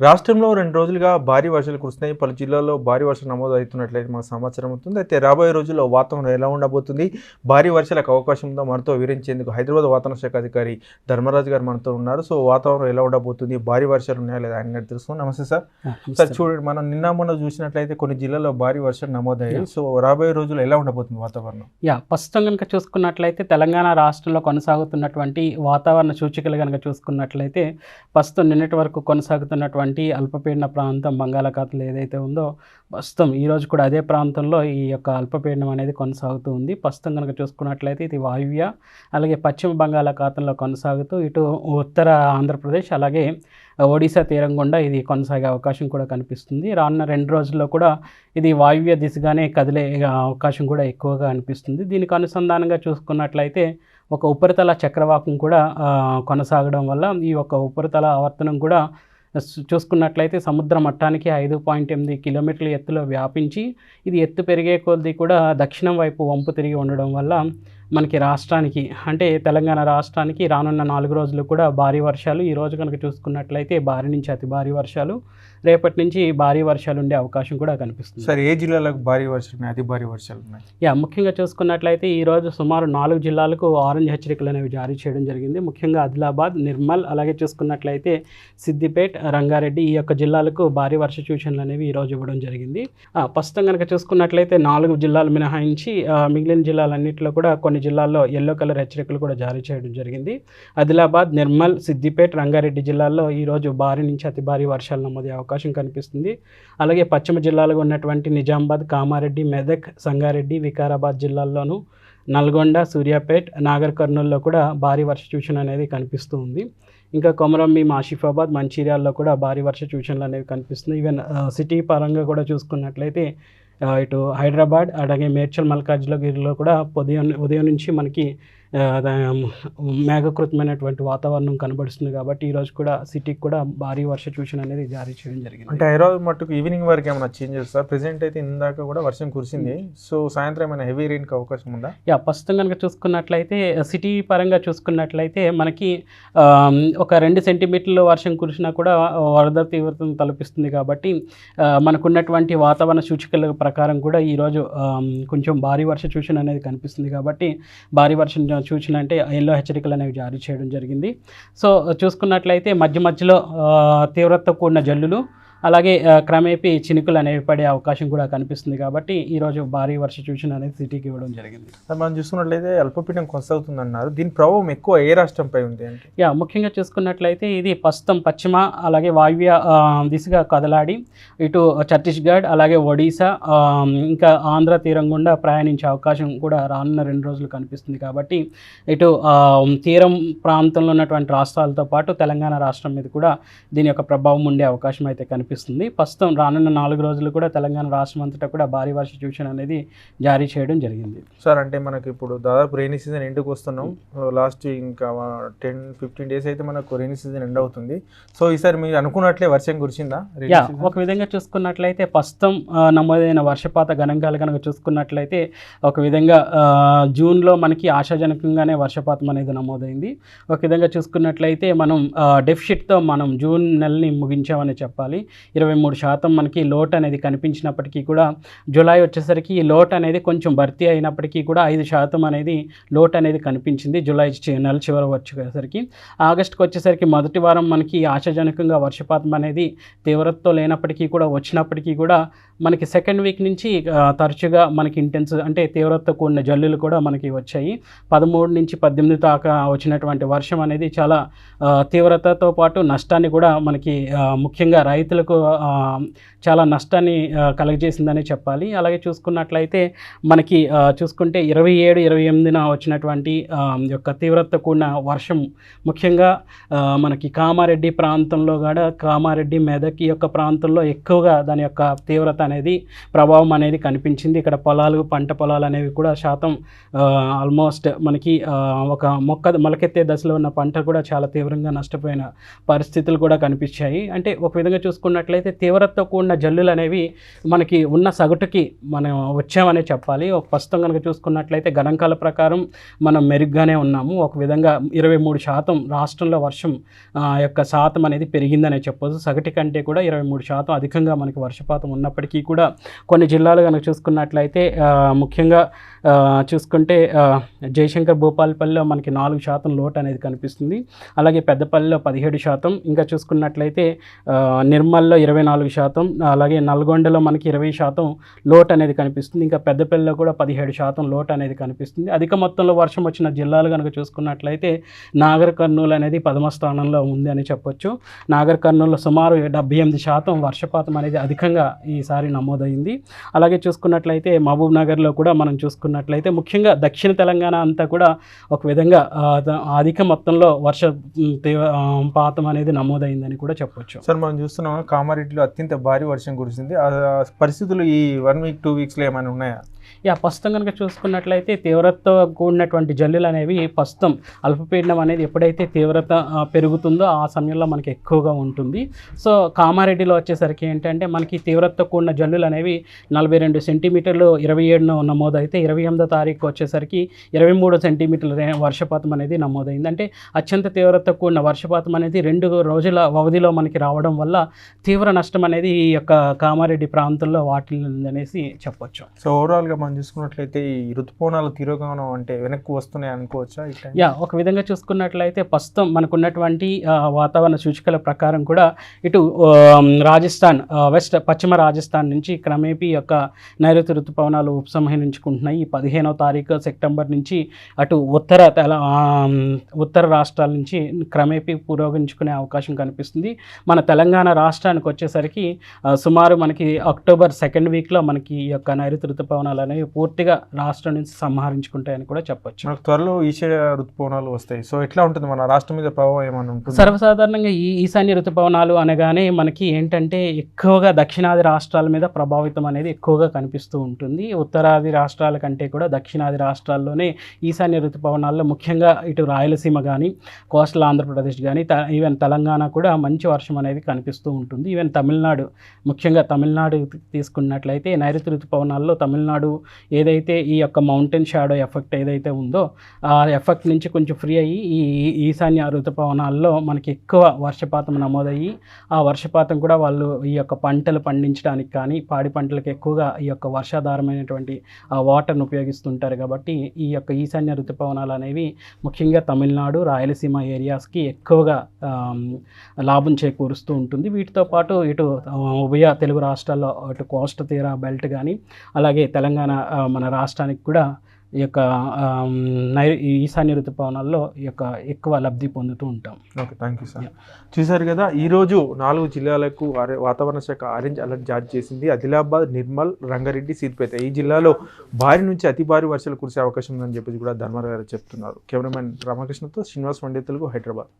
రాష్ట్రంలో రెండు రోజులుగా భారీ వర్షాలు కురుస్తున్నాయి. పలు జిల్లాల్లో భారీ వర్షం నమోదు అవుతున్నట్లయితే మాకు సమాచారం అవుతుంది అయితే రాబోయే రోజుల్లో వాతావరణం ఎలా ఉండబోతుంది? భారీ వర్షాలకు అవకాశం ఉందో? మనతో వివరించేందుకు హైదరాబాద్ వాతావరణ శాఖ అధికారి ధర్మరాజు గారు మనతో ఉన్నారు. సో వాతావరణం ఎలా ఉండబోతుంది? భారీ వర్షాలు ఉన్నాయా లేదా ఆయన గారు తెలుసుకున్నాం నమస్తే సార్. సార్ చూడండి మనం నిన్న మొన్న చూసినట్లయితే కొన్ని జిల్లాల్లో భారీ వర్షాలు నమోదయ్యాయి. సో రాబోయే రోజుల్లో ఎలా ఉండబోతుంది వాతావరణం? యా ప్రస్తుతం కనుక చూసుకున్నట్లయితే తెలంగాణ రాష్ట్రంలో కొనసాగుతున్నటువంటి వాతావరణ సూచికలు కనుక చూసుకున్నట్లయితే ప్రస్తుతం నిన్నటి వరకు కొనసాగుతున్నటువంటి అల్పపీడన ప్రాంతం బంగాళాఖాతంలో ఏదైతే ఉందో ప్రస్తుతం ఈరోజు కూడా అదే ప్రాంతంలో ఈ యొక్క అల్పపీడనం అనేది కొనసాగుతూ ఉంది. ప్రస్తుతం కనుక చూసుకున్నట్లయితే ఇది వాయువ్య అలాగే పశ్చిమ బంగాళాఖాతంలో కొనసాగుతూ ఇటు ఉత్తర ఆంధ్రప్రదేశ్ అలాగే ఒడిశా తీరం గుండా ఇది కొనసాగే అవకాశం కూడా కనిపిస్తుంది. రానున్న రెండు రోజుల్లో కూడా ఇది వాయువ్య దిశగానే కదిలే అవకాశం కూడా ఎక్కువగా అనిపిస్తుంది. దీనికి అనుసంధానంగా చూసుకున్నట్లయితే ఒక ఉపరితల చక్రవాకం కూడా కొనసాగడం వల్ల ఈ యొక్క ఉపరితల ఆవర్తనం కూడా చూసుకున్నట్లయితే సముద్ర మట్టానికి ఐదు పాయింట్ ఎనిమిది కిలోమీటర్ల ఎత్తులో వ్యాపించి ఇది ఎత్తు పెరిగే కొద్దీ కూడా దక్షిణం వైపు వంపు తిరిగి ఉండడం వల్ల మనకి రాష్ట్రానికి అంటే తెలంగాణ రాష్ట్రానికి రానున్న నాలుగు రోజులు కూడా భారీ వర్షాలు. ఈరోజు కనుక చూసుకున్నట్లయితే భారీ నుంచి అతి భారీ వర్షాలు. రేపటి నుంచి భారీ వర్షాలు ఉండే అవకాశం కూడా కనిపిస్తుంది. సార్ ఏ జిల్లాలకు భారీ వర్షాలు అతి భారీ వర్షాలు ఉన్నాయి. యా ముఖ్యంగా చూసుకున్నట్లయితే ఈ రోజు సుమారు నాలుగు జిల్లాలకు ఆరెంజ్ హెచ్చరికలు అనేవి జారీ చేయడం జరిగింది. ముఖ్యంగా ఆదిలాబాద్ నిర్మల్ అలాగే చూసుకున్నట్లయితే సిద్దిపేట్ రంగారెడ్డి ఈ యొక్క జిల్లాలకు భారీ వర్ష సూచనలు అనేవి ఈ రోజు ఇవ్వడం జరిగింది. ప్రస్తుతం కనుక చూసుకున్నట్లయితే నాలుగు జిల్లాలు మినహాయించి మిగిలిన జిల్లాలన్నింటిలో కూడా కొన్ని జిల్లాల్లో ఎల్లో కలర్ హెచ్చరికలు కూడా జారీ చేయడం జరిగింది. ఆదిలాబాద్ నిర్మల్ సిద్దిపేట్ రంగారెడ్డి జిల్లాల్లో ఈరోజు భారీ నుంచి అతి భారీ వర్షాలు నమోదయ్యే అవకాశం అవకాశం కనిపిస్తుంది. అలాగే పశ్చిమ జిల్లాలో ఉన్నటువంటి నిజామాబాద్ కామారెడ్డి మెదక్ సంగారెడ్డి వికారాబాద్ జిల్లాల్లోనూ నల్గొండ సూర్యాపేట్ నాగర్ కర్నూల్లో కూడా భారీ వర్ష సూచన అనేది కనిపిస్తూ ఉంది. ఇంకా కొమరంభీం ఆసిఫాబాద్ మంచిర్యాల్లో కూడా భారీ వర్ష సూచనలు అనేవి కనిపిస్తుంది ఈవెన్ సిటీ పరంగా కూడా చూసుకున్నట్లయితే ఇటు హైదరాబాద్ అలాగే మేడ్చల్ మల్కాజ్గిరిలో కూడా ఉదయం ఉదయం నుంచి మనకి మేఘకృతమైనటువంటి వాతావరణం కనబడుతుంది కాబట్టి ఈరోజు కూడా సిటీకి కూడా భారీ వర్ష సూచన అనేది జారీ చేయడం జరిగింది. అంటే హైదరాబాద్ మట్టుకు ఈవినింగ్ వరకు ఏమైనా చేంజెస్ సార్ ప్రెసెంట్ అయితే ఇందాక కూడా వర్షం కురిసింది. సో సాయంత్రం ఏమైనా హెవీ రెయిన్కి అవకాశం ఉందా? యా ప్రస్తుతం కనుక చూసుకున్నట్లయితే సిటీ పరంగా చూసుకున్నట్లయితే మనకి ఒక రెండు సెంటీమీటర్ల వర్షం కురిసినా కూడా వరద తీవ్రతను తలపిస్తుంది కాబట్టి మనకున్నటువంటి వాతావరణ సూచికల ప్రకారం కూడా ఈరోజు కొంచెం భారీ వర్ష సూచన అనేది కనిపిస్తుంది కాబట్టి భారీ వర్షం సూచన అంటే ఎల్లో హెచ్చరికలు అనేవి జారీ చేయడం జరిగింది. సో చూసుకున్నట్లయితే మధ్య మధ్యలో తీవ్రత తీవ్రతతో కూడిన జల్లులు అలాగే క్రమేపీ చినుకులు అనేవి పడే అవకాశం కూడా కనిపిస్తుంది కాబట్టి ఈరోజు భారీ వర్ష సూచన అనేది సిటీకి ఇవ్వడం జరిగింది. సార్ మనం చూసుకున్నట్లయితే అల్పపీడనం కొనసాగుతుంది అన్నారు దీని ప్రభావం ఎక్కువ ఏ రాష్ట్రంపై ఉంది యా ముఖ్యంగా చూసుకున్నట్లయితే ఇది ప్రస్తుతం పశ్చిమ అలాగే వాయువ్య దిశగా కదలాడి ఇటు ఛత్తీస్గఢ్ అలాగే ఒడిశా ఇంకా ఆంధ్ర తీరం గుండా ప్రయాణించే అవకాశం కూడా రానున్న రెండు రోజులు కనిపిస్తుంది కాబట్టి ఇటు తీరం ప్రాంతంలో ఉన్నటువంటి రాష్ట్రాలతో పాటు తెలంగాణ రాష్ట్రం మీద కూడా దీని యొక్క ప్రభావం ఉండే అవకాశం అయితే కనిపిస్తుంది. ప్రస్తుతం రానున్న నాలుగు రోజులు కూడా తెలంగాణ రాష్ట్రం అంతటా కూడా భారీ వర్ష సూచన అనేది జారీ చేయడం జరిగింది. సార్ అంటే మనకి ఇప్పుడు దాదాపు రైనీ సీజన్ ఎండ్కి వస్తున్నాం? లాస్ట్ ఇంకా టెన్ ఫిఫ్టీన్ డేస్ అయితే మనకు రైనీ సీజన్ ఎండ్ అవుతుంది. సో ఈసారి మీరు అనుకున్నట్లే వర్షం rainy యా? ఒక విధంగా చూసుకున్నట్లయితే ప్రస్తుతం నమోదైన వర్షపాత గణాంకాలు కనుక చూసుకున్నట్లయితే ఒక విధంగా జూన్లో మనకి ఆశాజనకంగానే వర్షపాతం అనేది నమోదైంది. ఒక విధంగా చూసుకున్నట్లయితే మనం డెఫిషిట్తో మనం జూన్ నెలని ముగించామని చెప్పాలి. ఇరవై మూడు శాతం మనకి లోట్ అనేది కనిపించినప్పటికీ కూడా జూలై వచ్చేసరికి ఈ లోట్ అనేది కొంచెం భర్తీ అయినప్పటికీ కూడా ఐదు శాతం అనేది లోట్ అనేది కనిపించింది జూలై నెల చివరి వచ్చేసరికి. ఆగస్టుకి వచ్చేసరికి మొదటి వారం మనకి ఆశాజనకంగా వర్షపాతం అనేది తీవ్రతతో లేనప్పటికీ కూడా వచ్చినప్పటికీ కూడా మనకి సెకండ్ వీక్ నుంచి తరచుగా మనకి ఇంటెన్స్ అంటే తీవ్రతతో కూడిన జల్లులు కూడా మనకి వచ్చాయి. పదమూడు నుంచి పద్దెనిమిది దాకా వచ్చినటువంటి వర్షం అనేది చాలా తీవ్రతతో పాటు నష్టాన్ని కూడా మనకి ముఖ్యంగా రైతులకు ఆ, చాలా నష్టాన్ని కలగజేసిందని చెప్పాలి. అలాగే చూసుకున్నట్లయితే మనకి చూసుకుంటే ఇరవై ఏడు ఇరవై ఎనిమిదిన వచ్చినటువంటి యొక్క తీవ్రత కూడిన వర్షం ముఖ్యంగా మనకి కామారెడ్డి ప్రాంతంలో కూడా కామారెడ్డి మెదక్ ఈ యొక్క ప్రాంతంలో ఎక్కువగా దాని యొక్క తీవ్రత అనేది ప్రభావం అనేది కనిపించింది. ఇక్కడ పొలాలు పంట పొలాలు అనేవి కూడా శాతం ఆల్మోస్ట్ మనకి ఒక మొక్క మొలకెత్తే దశలో ఉన్న పంట కూడా చాలా తీవ్రంగా నష్టపోయిన పరిస్థితులు కూడా కనిపించాయి. అంటే ఒక విధంగా చూసుకున్న చూసుకున్నట్లయితే తీవ్రతతో కూడిన జల్లులు అనేవి మనకి ఉన్న సగటుకి మనం వచ్చామనే చెప్పాలి. ప్రస్తుతం కనుక చూసుకున్నట్లయితే గణాంకాల ప్రకారం మనం మెరుగ్గానే ఉన్నాము. ఒక విధంగా ఇరవై మూడు శాతం రాష్ట్రంలో వర్షం ఆ, యొక్క శాతం అనేది పెరిగిందనే చెప్పొచ్చు. సగటు కంటే కూడా ఇరవై మూడు శాతం అధికంగా మనకి వర్షపాతం ఉన్నప్పటికీ కూడా కొన్ని జిల్లాలు కనుక చూసుకున్నట్లయితే ముఖ్యంగా చూసుకుంటే జయశంకర్ భూపాలపల్లిలో మనకి నాలుగు శాతం లోటు అనేది కనిపిస్తుంది. అలాగే పెద్దపల్లిలో పదిహేడు శాతం. ఇంకా చూసుకున్నట్లయితే నిర్మల్ నిర్మల్లో ఇరవై నాలుగు శాతం అలాగే నల్గొండలో మనకి ఇరవై శాతం లోట్ అనేది కనిపిస్తుంది. ఇంకా పెద్దపల్లిలో కూడా పదిహేడు శాతం లోట్ అనేది కనిపిస్తుంది. అధిక మొత్తంలో వర్షం వచ్చిన జిల్లాలు కనుక చూసుకున్నట్లయితే నాగర్ కర్నూలు అనేది పదమ స్థానంలో ఉంది అని చెప్పొచ్చు. నాగర్ కర్నూలులో సుమారు డెబ్బై ఎనిమిది శాతం వర్షపాతం అనేది అధికంగా ఈసారి నమోదైంది. అలాగే చూసుకున్నట్లయితే మహబూబ్ నగర్లో కూడా మనం చూసుకున్నట్లయితే ముఖ్యంగా దక్షిణ తెలంగాణ అంతా కూడా ఒక విధంగా అధిక మొత్తంలో వర్ష పాతం అనేది నమోదైందని కూడా చెప్పొచ్చు. సార్ మనం చూస్తున్నాం కామారెడ్డిలో అత్యంత భారీ వర్షం కురిసింది. ఆ పరిస్థితులు ఈ వన్ వీక్ టూ వీక్స్లో ఏమైనా ఉన్నాయా? యా ప్రస్తుతం కనుక చూసుకున్నట్లయితే తీవ్రతతో కూడినటువంటి జల్లులు అనేవి ప్రస్తుతం అల్పపీడనం అనేది ఎప్పుడైతే తీవ్రత పెరుగుతుందో ఆ సమయంలో మనకి ఎక్కువగా ఉంటుంది. సో కామారెడ్డిలో వచ్చేసరికి ఏంటంటే మనకి తీవ్రతతో కూడిన జల్లులు అనేవి నలభై రెండు సెంటీమీటర్లు ఇరవై ఏడున నమోదైతే ఇరవై ఎనిమిదో తారీఖు వచ్చేసరికి ఇరవై మూడు సెంటీమీటర్ల వర్షపాతం అనేది నమోదైంది. అంటే అత్యంత తీవ్రతతో కూడిన వర్షపాతం అనేది రెండు రోజుల వ్యవధిలో మనకి రావడం వల్ల తీవ్ర నష్టం అనేది ఈ యొక్క కామారెడ్డి ప్రాంతంలో వాటిల్లిందనేసి చెప్పొచ్చు. సో ఓవరాల్గా మనం చూసుకున్నట్లయితే ఈ ఋతుపవనాలు తిరోగమనం అంటే వెనక్కి వస్తున్నాయి అనుకోవచ్చా యా ఒక విధంగా చూసుకున్నట్లయితే ప్రస్తుతం మనకున్నటువంటి వాతావరణ సూచికల ప్రకారం కూడా ఇటు రాజస్థాన్ వెస్ట్ పశ్చిమ రాజస్థాన్ నుంచి క్రమేపీ యొక్క నైరుతి ఋతుపవనాలు ఉపసంహరించుకుంటున్నాయి. ఈ పదిహేనవ తారీఖు సెప్టెంబర్ నుంచి అటు ఉత్తర తెల ఉత్తర రాష్ట్రాల నుంచి క్రమేపీ పురోగమించుకునే అవకాశం కనిపిస్తుంది. మన తెలంగాణ రాష్ట్రానికి వచ్చేసరికి సుమారు మనకి అక్టోబర్ సెకండ్ వీక్లో మనకి ఈ యొక్క నైరుతి ఋతుపవనాలు అనేవి పూర్తిగా రాష్ట్రం నుంచి సంహరించుకుంటాయని కూడా చెప్పొచ్చు. మనకు త్వరలో ఈశాన్య ఋతుపవనాలు వస్తాయి. సో ఎట్లా ఉంటుంది మన రాష్ట్రం మీద ప్రభావం ఏమైనా ఉంటుంది? సర్వసాధారణంగా ఈ ఈశాన్య ఋతుపవనాలు అనగానే మనకి ఏంటంటే ఎక్కువగా దక్షిణాది రాష్ట్రాల మీద ప్రభావితం అనేది ఎక్కువగా కనిపిస్తూ ఉంటుంది. ఉత్తరాది రాష్ట్రాల కంటే కూడా దక్షిణాది రాష్ట్రాల్లోనే ఈశాన్య ఋతుపవనాల్లో ముఖ్యంగా ఇటు రాయలసీమ కానీ కోస్టల్ ఆంధ్రప్రదేశ్ కానీ ఈవెన్ తెలంగాణ కూడా మంచి వర్షం అనేది కనిపిస్తూ ఉంటుంది. ఈవెన్ తమిళనాడు ముఖ్యంగా తమిళనాడు తీసుకున్నట్లయితే నైరుతి ఋతుపవనాల్లో తమిళనాడు ఏదైతే ఈ యొక్క మౌంటైన్ షాడో ఎఫెక్ట్ ఏదైతే ఉందో ఆ ఎఫెక్ట్ నుంచి కొంచెం ఫ్రీ అయ్యి ఈ ఈశాన్య ఋతుపవనాల్లో మనకి ఎక్కువ వర్షపాతం నమోదయ్యి ఆ వర్షపాతం కూడా వాళ్ళు ఈ యొక్క పంటలు పండించడానికి కానీ పాడి పంటలకు ఎక్కువగా ఈ యొక్క వర్షాధారమైనటువంటి ఆ వాటర్ను ఉపయోగిస్తుంటారు కాబట్టి ఈ యొక్క ఈశాన్య ఋతుపవనాలు అనేవి ముఖ్యంగా తమిళనాడు రాయలసీమ ఏరియాస్కి ఎక్కువగా లాభం చేకూరుస్తూ ఉంటుంది. వీటితో పాటు ఇటు ఉభయ తెలుగు రాష్ట్రాల్లో ఇటు కోస్ట్ తీర బెల్ట్ కానీ అలాగే తెలంగాణ మన రాష్ట్రానికి కూడా ఈ యొక్క నై ఈశాన్య ఋతుపవనాల్లో ఈ యొక్క ఎక్కువ లబ్ధి పొందుతూ ఉంటాం. Okay thank you sir. చూశారు కదా ఈరోజు నాలుగు జిల్లాలకు వాతావరణ శాఖ ఆరెంజ్ అలర్ట్ జారీ చేసింది. ఆదిలాబాద్ నిర్మల్ రంగారెడ్డి సిద్దిపేట ఈ జిల్లాలో భారీ నుంచి అతి భారీ వర్షాలు కురిసే అవకాశం ఉందని చెప్పేసి కూడా ధర్మారావు గారు చెప్తున్నారు. కెమెరామెన్ రామకృష్ణతో శ్రీనివాస్ వండే తెలుగు హైదరాబాద్.